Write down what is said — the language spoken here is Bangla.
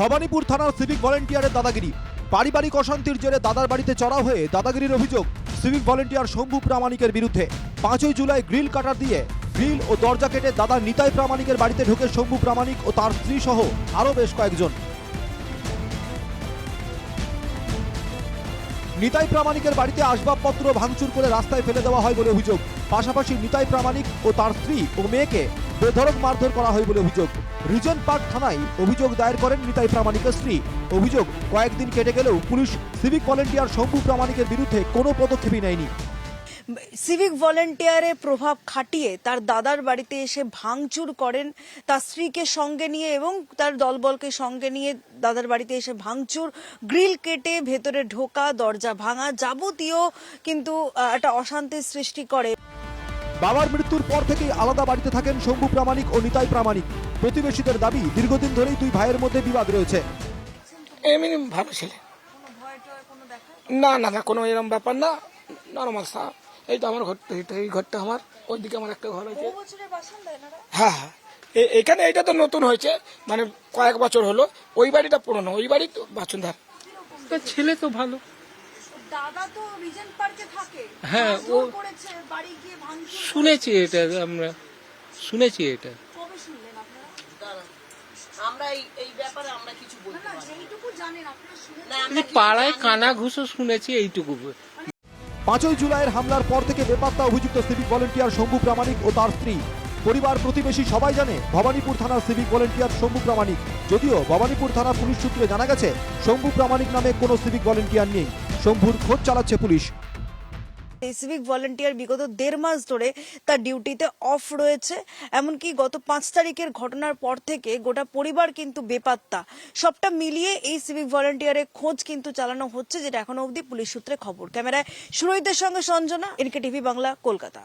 ভবানীপুর থানার সিভিক ভলেন্টিয়ারের দাদাগিরি। পারিবারিক অশান্তির জেরে দাদার বাড়িতে চড়াও হয়ে দাদাগিরির অভিযোগ সিভিক ভলেন্টিয়ার শম্ভু প্রামাণিকের বিরুদ্ধে। পাঁচই জুলাই গ্রিল কাটার দিয়ে গ্রিল ও দরজা কেটে দাদা নিতাই প্রামাণিকের বাড়িতে ঢোকে শম্ভু প্রামাণিক ও তার স্ত্রী সহ আরও বেশ কয়েকজন। নিতাই প্রামাণিকের বাড়িতে আসবাবপত্র ভাঙচুর করে রাস্তায় ফেলে দেওয়া হয় বলে অভিযোগ। পাশাপাশি নিতাই প্রামাণিক ও তার স্ত্রী ও মেয়েকে বেধড়ক মারধর করা হয় বলে অভিযোগ। রিজেন্ট পার্ক থানায় অভিযোগ দায়ের করেন নিতাই প্রামাণিকের স্ত্রী। অভিযোগ, কয়েকদিন কেটে গেলেও পুলিশ সিভিক ভলেন্টিয়ার শম্ভু প্রামাণিকের বিরুদ্ধে কোনো পদক্ষেপই নেয়নি। সিভিক ভলেন্টিয়ারের প্রভাব খাটিয়ে তার দাদার বাড়িতে এসে ভাঙচুর করেন তার স্ত্রীকে সঙ্গে নিয়ে এবং তার দলবলকে সঙ্গে নিয়ে দাদার বাড়িতে এসে ভাঙচুর, গ্রিল কেটে ভেতরে ঢোকা, দরজা ভাঙা যাবতীয় কিন্তু একটা অশান্তির সৃষ্টি করে। বাবার মৃত্যুর পর থেকেই আলাদা বাড়িতে থাকেন শম্ভু প্রামাণিক ও নিতাই প্রামাণিক। প্রতিবেশীদের দাবি দীর্ঘদিন ধরেই দুই ভাইয়ের মধ্যে বিবাদ রয়েছে। এমনি ভালো ছেলে। না না না কোনো এরকম ব্যাপার না। নর্মাল সা এই তো আমার ঘরটা এইটা এই ঘরটা আমার। ওইদিকে আমার একটা ঘর আছে হ্যাঁ হ্যাঁ। এখানে এটা তো নতুন হয়েছে। মানে কয়েক বছর হলো। ওই বাড়িটা পুরনো ওই বাড়ি তো বাসুন্ধার। তো ছেলে তো ভালো। দাদা তো রিজেন্ট পার্কে থাকে। হ্যাঁ, ও- করেছে বাড়ি গিয়ে ভাঙচুর শুনেছি এটা আমরা শুনেছি এটা। কবে শুনলেন আপনারা? আমরা এই এই ব্যাপারে আমরা কিছু বলতে না পারি না। যেইটুকু জানেন আপনারা শুনেছেন। পাড়ায় কানা ঘুষো শুনেছি এইটুকু। পাঁচই জুলাইয়ের হামলার পর থেকে বেপাত্তা অভিযুক্ত সিভিক ভলেন্টিয়ার শম্ভু প্রামাণিক ও তার স্ত্রী। পরিবার প্রতিবেশী সবাই জানে ভবানীপুর থানার সিভিক ভলেন্টিয়ার শম্ভু প্রামাণিক। যদিও ভবানীপুর থানার পুলিশ সূত্রে জানা গেছে শম্ভু প্রামাণিক নামে কোনো সিভিক ভলেন্টিয়ার নেই। শম্ভুর খোঁজ চালাচ্ছে পুলিশ। এই সিভিক ভলেন্টিয়ার বিগত দেড় মাস ধরে তার ডিউটিতে অফ রয়েছে, এমনকি গত পাঁচ তারিখের ঘটনার পর থেকে গোটা পরিবার কিন্তু বেপাত্তা। সবটা মিলিয়ে এই সিভিক ভলেন্টিয়ারের খোঁজ কিন্তু চালানো হচ্ছে, যেটা এখনও অবধি পুলিশ সূত্রে খবর। ক্যামেরায় সুরহিতের সঙ্গে Sanjana N K TV Bangla, Kolkata.